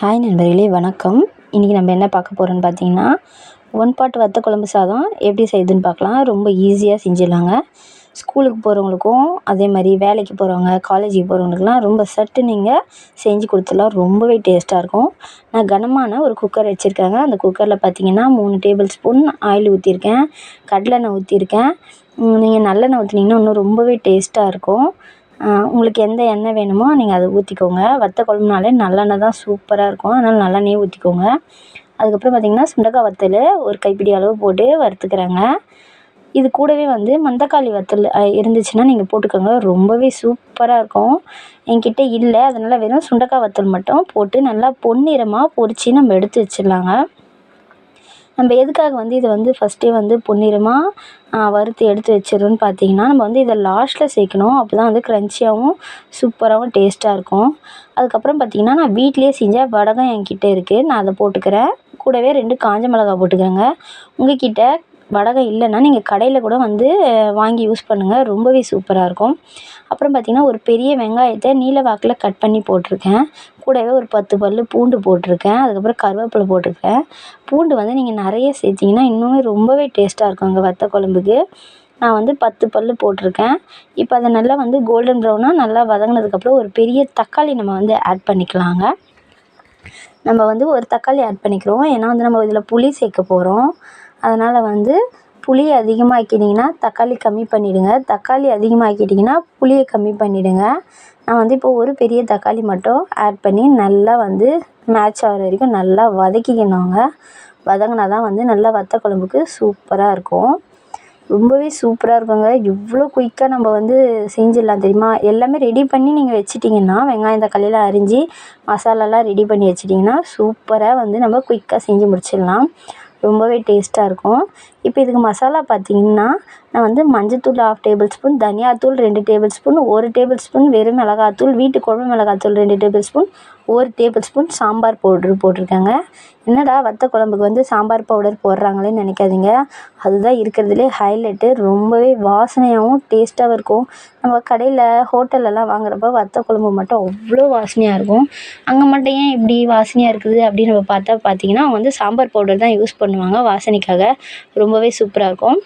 Hi நண்பர்களே வணக்கம். இன்றைக்கி நம்ம என்ன பார்க்க போகிறோன்னு பார்த்தீங்கன்னா ஒன் பாட் வத்த குழம்பு சாதம் எப்படி செய்யுதுன்னு பார்க்கலாம். ரொம்ப ஈஸியாக செஞ்சிடலாங்க. ஸ்கூலுக்கு போகிறவங்களுக்கும் அதே மாதிரி வேலைக்கு போகிறவங்க காலேஜுக்கு போகிறவங்களுக்குலாம் ரொம்ப சட்டு நீங்கள் செஞ்சு கொடுத்துடலாம். ரொம்பவே டேஸ்ட்டாக இருக்கும். நான் கனமான ஒரு குக்கர் வச்சுருக்கேங்க. அந்த குக்கரில் பார்த்தீங்கன்னா மூணு டேபிள் ஸ்பூன் ஆயில் ஊற்றிருக்கேன் கடலெண்ணெய் ஊற்றிருக்கேன் நீங்கள் நல்லெண்ணெய் ஊற்றினீங்கன்னா இன்னும் ரொம்பவே டேஸ்ட்டாக இருக்கும். உங்களுக்கு எந்த எண்ணெய் வேணுமோ நீங்கள் அதை ஊற்றிக்கோங்க வத்த குழம்புனாலே நல்லெண்ணெய் தான் சூப்பராக இருக்கும். அதனால் நல்லெண்ணெயே ஊற்றிக்கோங்க அதுக்கப்புறம் பார்த்திங்கன்னா சுண்டக்காய் வத்தல் ஒரு கைப்பிடி அளவு போட்டு வறுத்துக்கிறேங்க. இது கூடவே வந்து மந்தக்காளி வத்தல் இருந்துச்சுன்னா நீங்கள் போட்டுக்கோங்க. ரொம்பவே சூப்பராக இருக்கும். என்கிட்ட இல்லை. அதனால் வெறும் சுண்டக்காய் வத்தல் மட்டும் போட்டு நல்லா பொன்னிறமாக பொரித்து நம்ம எடுத்து வச்சிடலாங்க. நம்ம எதுக்காக வந்து இதை வந்து ஃபஸ்ட்டே வந்து பொன்னிறமாக வறுத்து எடுத்து வச்சிடுறோன்னு பார்த்தீங்கன்னா நம்ம வந்து இதை லாஸ்ட்டில் சேர்க்கணும். அப்போ தான் வந்து க்ரன்ச்சியாகவும் சூப்பராகவும் டேஸ்ட்டாக இருக்கும். அதுக்கப்புறம் பார்த்திங்கன்னா நான் வீட்டிலே செஞ்ச வடகம் என்கிட்ட இருக்குது நான் அதை போட்டுக்கிறேன். கூடவே ரெண்டு காஞ்ச மிளகா போட்டுக்கிறேங்க. உங்கள் கிட்டே வடகம் இல்லைன்னா நீங்கள் கடையில் கூட வந்து வாங்கி யூஸ் பண்ணுங்கள் ரொம்பவே சூப்பராக இருக்கும். அப்புறம் பார்த்திங்கன்னா ஒரு பெரிய வெங்காயத்தை நீல வாக்கில் கட் பண்ணி போட்டிருக்கேன். கூடவே ஒரு பத்து பல் பூண்டு போட்டிருக்கேன். அதுக்கப்புறம் கருவேப்பிலை போட்டிருக்கேன். பூண்டு வந்து நீங்கள் நிறைய சேர்த்திங்கன்னா இன்னுமே ரொம்பவே டேஸ்ட்டாக இருக்கும் அங்கே வத்த குழம்புக்கு. நான் வந்து பத்து பல் போட்டிருக்கேன். இப்போ அதை நல்லா வந்து கோல்டன் ப்ரௌனாக நல்லா வதங்கினதுக்கப்புறம் ஒரு பெரிய தக்காளி நம்ம வந்து ஆட் பண்ணிக்கலாங்க. நம்ம வந்து ஒரு தக்காளி ஆட் பண்ணிக்கிறோம். ஏன்னா வந்து நம்ம இதில் புளி சேர்க்க போகிறோம் அதனால் வந்து புளி அதிகமாக்கிட்டிங்கன்னா தக்காளி கம்மி பண்ணிவிடுங்க தக்காளி அதிகமாக்கிட்டிங்கன்னா புளியை கம்மி பண்ணிவிடுங்க நான் வந்து இப்போ ஒரு பெரிய தக்காளி மட்டும் ஆட் பண்ணி நல்லா வந்து மேட்ச் ஆகிற வரைக்கும் நல்லா வதக்கிக்கணுங்க வதங்கினா தான் வந்து நல்லா வத்த குழம்புக்கு சூப்பராக இருக்கும். ரொம்பவே சூப்பராக இருக்குங்க. இவ்வளோ குயிக்காக நம்ம வந்து செஞ்சிடலாம் தெரியுமா? எல்லாமே ரெடி பண்ணி நீங்கள் வச்சிட்டிங்கன்னா வெங்காயம் தக்காளியெல்லாம் அரிஞ்சு மசாலாலாம் ரெடி பண்ணி வச்சிட்டிங்கன்னா சூப்பராக வந்து நம்ம குயிக்காக செஞ்சு முடிச்சிடலாம். ரொம்பவே டேஸ்ட்டாக இருக்கும். இப்போ இதுக்கு மசாலா பார்த்திங்கன்னா நான் வந்து மஞ்சத்தூள் ஹாஃப் டேபிள் ஸ்பூன் தனியாத்தூள் ரெண்டு டேபிள் ஸ்பூன் ஒரு டேபிள் ஸ்பூன் வெறும் மிளகாத்தூள் வீட்டு குழம்பு மிளகாத்தூள் ரெண்டு டேபிள் ஸ்பூன் ஒரு டேபிள் ஸ்பூன் சாம்பார் பவுட்ரு போட்டிருக்காங்க. என்னடா வத்த குழம்புக்கு வந்து சாம்பார் பவுடர் போடுறாங்களேன்னு நினைக்காதீங்க. அதுதான் இருக்கிறதுலே ஹைலைட்டு ரொம்பவே வாசனையாகவும் டேஸ்ட்டாகவும் இருக்கும். நம்ம கடையில் ஹோட்டல்லலாம் வாங்குறப்ப வத்த குழம்பு மட்டும் அவ்வளோ வாசனையாக இருக்கும். அங்கே மட்டும் ஏன் இப்படி வாசனையாக இருக்குது அப்படின்னு நம்ம பார்த்தா பார்த்தீங்கன்னா அவங்க வந்து சாம்பார் பவுடர் தான் யூஸ் பண்ணுவாங்க வாசனைக்காக. ரொம்பவே சூப்பராக இருக்கும்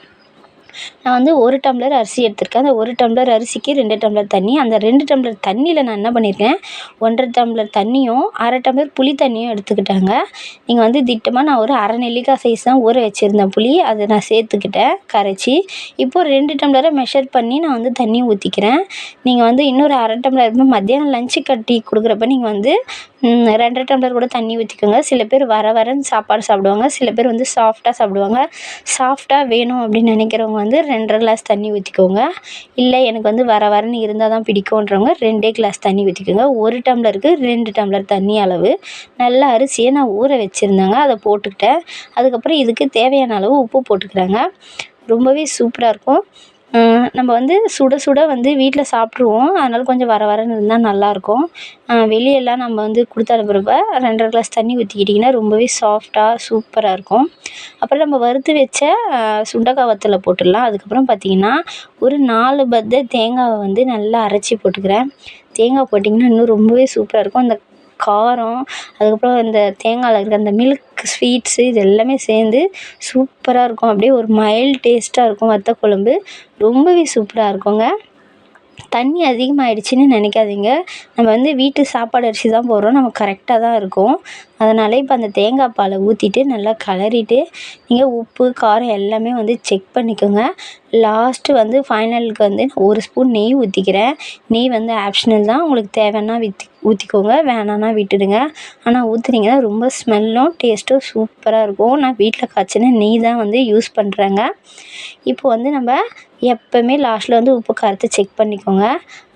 நான் வந்து ஒரு டம்ளர் அரிசி எடுத்திருக்கேன். அந்த ஒரு டம்ளர் அரிசிக்கு ரெண்டு டம்ளர் தண்ணி. அந்த ரெண்டு டம்ளர் தண்ணியில் நான் என்ன பண்ணியிருக்கேன் ஒன்றரை டம்ளர் தண்ணியும் அரை டம்ளர் புளி தண்ணியும் எடுத்துக்கிட்டாங்க. நீங்கள் வந்து திட்டமாக நான் ஒரு அரை நெல்லிக்காய் சைஸ் தான் ஊற வச்சுருந்தேன் புளி. அதை நான் சேர்த்துக்கிட்டேன் கரைச்சி. இப்போது ரெண்டு டம்ளரை மெஷர் பண்ணி நான் வந்து தண்ணி ஊற்றிக்கிறேன் நீங்கள் வந்து இன்னொரு அரை டம்ளர் மத்தியானம் லஞ்சு கட்டி கொடுக்குறப்ப நீங்கள் வந்து ரெண்டரை டம்ளர் கூட தண்ணி ஊற்றிக்கோங்க சில பேர் வர வரன்னு சாப்பாடு சாப்பிடுவாங்க. சில பேர் வந்து சாஃப்டாக சாப்பிடுவாங்க. சாஃப்டாக வேணும் அப்படின்னு நினைக்கிறவங்க வந்து ரெண்டரை கிளாஸ் தண்ணி ஊற்றிக்கோங்க இல்லை எனக்கு வந்து வர வரன்னு இருந்தால் தான் பிடிக்குன்றவங்க ரெண்டே கிளாஸ் தண்ணி ஊற்றிக்கோங்க ஒரு டம்ளருக்கு ரெண்டு டம்ளர் தண்ணி அளவு. நல்லா அரிசியை நான் ஊற வச்சுருந்தேங்க. அதை போட்டுக்கிட்டேன். அதுக்கப்புறம் இதுக்கு தேவையான அளவு உப்பு போட்டுக்கிறாங்க. ரொம்பவே சூப்பராக இருக்கும். நம்ம வந்து சுட சுட வந்து வீட்டில் சாப்பிட்ருவோம் அதனால் கொஞ்சம் வர வரன்னு இருந்தால் நல்லாயிருக்கும். வெளியெல்லாம் நம்ம வந்து கொடுத்து அனுப்புகிறப்ப ரெண்டரை கிளாஸ் தண்ணி ஊற்றிக்கிட்டிங்கன்னா ரொம்பவே சாஃப்டாக சூப்பராக இருக்கும். அப்புறம் நம்ம வறுத்து வச்ச சுண்டக்காய் வத்தலை போட்டுடலாம். அதுக்கப்புறம் பார்த்திங்கன்னா ஒரு நாலு பத்தை தேங்காவை வந்து நல்லா அரைச்சி போட்டுக்கிறேன். தேங்காய் போட்டிங்கன்னா இன்னும் ரொம்பவே சூப்பராக இருக்கும். அந்த காரம் அதுக்கப்புறம் இந்த தேங்காயில் இருக்கிற அந்த மில்க் ஸ்வீட்ஸு இது எல்லாமே சேர்ந்து சூப்பராக இருக்கும். அப்படியே ஒரு மைல்ட் டேஸ்ட்டாக இருக்கும் வத்த குழம்பு. ரொம்பவே சூப்பராக இருக்குங்க. தண்ணி அதிகமாகிடுச்சின்னு நினைக்காதீங்க. நம்ம வந்து வீட்டு சாப்பாடு அரிசி தான் போடுறோம். நம்ம கரெக்டாக தான் இருக்கும். அதனால் இப்போ அந்த தேங்காய் பாலை ஊற்றிட்டு நல்லா கிளறிட்டு நீங்கள் உப்பு காரம் எல்லாமே வந்து செக் பண்ணிக்கோங்க. லாஸ்ட்டு வந்து ஃபைனலுக்கு வந்து ஒரு ஸ்பூன் நெய் ஊற்றிக்கிறேன் நெய் வந்து ஆப்ஷனல் தான். உங்களுக்கு தேவைன்னா வித் ஊற்றிக்கோங்க வேணான்னா விட்டுடுங்க. ஆனால் ஊற்றுனீங்கன்னா ரொம்ப ஸ்மெல்லும் டேஸ்ட்டும் சூப்பராக இருக்கும். நான் வீட்டில் காய்ச்சின நெய் தான் வந்து யூஸ் பண்ணுறேங்க இப்போ வந்து நம்ம எப்போவுமே லாஸ்ட்டில் வந்து உப்பு காரத்தை செக் பண்ணிக்கோங்க.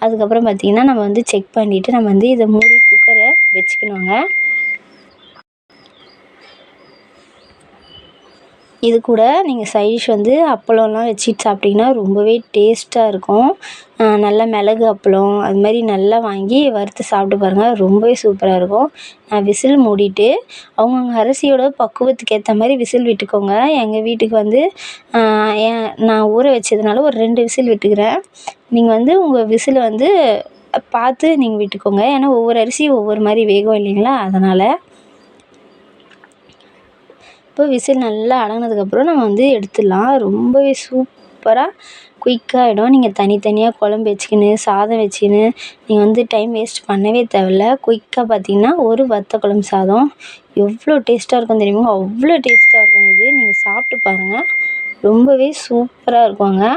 அதுக்கப்புறம் பார்த்திங்கன்னா நம்ம வந்து செக் பண்ணிவிட்டு நம்ம வந்து இதை மூடி குக்கரை வச்சுக்கணுங்க. இது கூட நீங்கள் சைடிஷ் வந்து அப்பளம்லாம் வச்சுட்டு சாப்பிட்டிங்கன்னா ரொம்பவே டேஸ்ட்டாக இருக்கும். நல்லா மிளகு அப்பளம் அது மாதிரி நல்லா வாங்கி வறுத்து சாப்பிட்டு பாருங்கள் ரொம்பவே சூப்பராக இருக்கும். நான் விசில் மூடிட்டு அவங்கவுங்க அரிசியோட பக்குவத்துக்கு ஏற்ற மாதிரி விசில் விட்டுக்கோங்க. எங்கள் வீட்டுக்கு வந்து ஏன் நான் ஊற வச்சதுனால ஒரு ரெண்டு விசில் விட்டுக்கிறேன். நீங்கள் வந்து உங்கள் விசிலை வந்து பார்த்து நீங்கள் விட்டுக்கோங்க. ஏன்னா ஒவ்வொரு அரிசி ஒவ்வொரு மாதிரி வேகும் இல்லைங்களா? அதனால் அப்போ விசில் நல்லா அடங்கினதுக்கப்புறம் நம்ம வந்து எடுத்துடலாம். ரொம்பவே சூப்பராக குயிக்காக ஆகிடும் நீங்கள் தனித்தனியாக குழம்பு வச்சுக்கின்னு சாதம் வச்சுக்கின்னு நீங்கள் வந்து டைம் வேஸ்ட் பண்ணவே தேவையில்ல. குயிக்காக பார்த்தீங்கன்னா ஒரு வத்த குழம்பு சாதம். எவ்வளோ டேஸ்ட்டாக இருக்கும் தெரியுமா? அவ்வளோ டேஸ்ட்டாக இருக்கும் இது. நீங்கள் சாப்பிட்டு பாருங்கள் ரொம்பவே சூப்பராக இருக்குங்க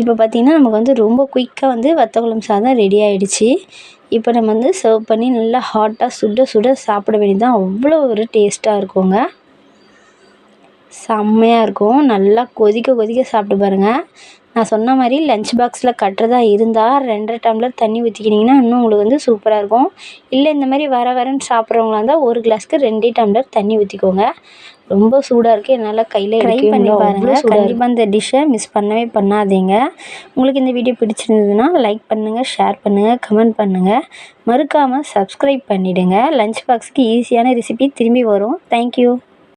இப்போ பார்த்திங்கன்னா நமக்கு வந்து ரொம்ப குயிக்காக வந்து வத்த குழம்பு சாதம் ரெடி ஆகிடுச்சி இப்போ நம்ம வந்து சர்வ் பண்ணி நல்லா ஹாட்டாக சுட சுட சாப்பிட வேண்டியது தான் அவ்வளோ ஒரு டேஸ்ட்டாக இருக்குங்க. செம்மையாக இருக்கும். நல்லா கொதிக்க கொதிக்க சாப்பிட்டு பாருங்கள் நான் சொன்ன மாதிரி லஞ்ச் பாக்ஸில் கட்டுறதா இருந்தால் ரெண்டரை டம்ளர் தண்ணி ஊற்றிக்கிட்டிங்கன்னா இன்னும் உங்களுக்கு வந்து சூப்பராக இருக்கும். இல்லை இந்த மாதிரி வர வரன்னு சாப்பிட்றவங்களா இருந்தால் ஒரு கிளாஸ்க்கு ரெண்டே டம்ளர் தண்ணி ஊற்றிக்கோங்க ரொம்ப சூடாக இருக்குது என்னால் கையில் ட்ரை பண்ணி பாருங்கள் கண்டிப்பாக இந்த டிஷ்ஷை மிஸ் பண்ணவே பண்ணாதீங்க. உங்களுக்கு இந்த வீடியோ பிடிச்சிருந்ததுன்னா லைக் பண்ணுங்கள் ஷேர் பண்ணுங்கள் கமெண்ட் பண்ணுங்கள் மறக்காமல் சப்ஸ்கிரைப் பண்ணிவிடுங்க லஞ்ச் பாக்ஸுக்கு ஈஸியான ரெசிபி திரும்பி வரும். தேங்க்யூ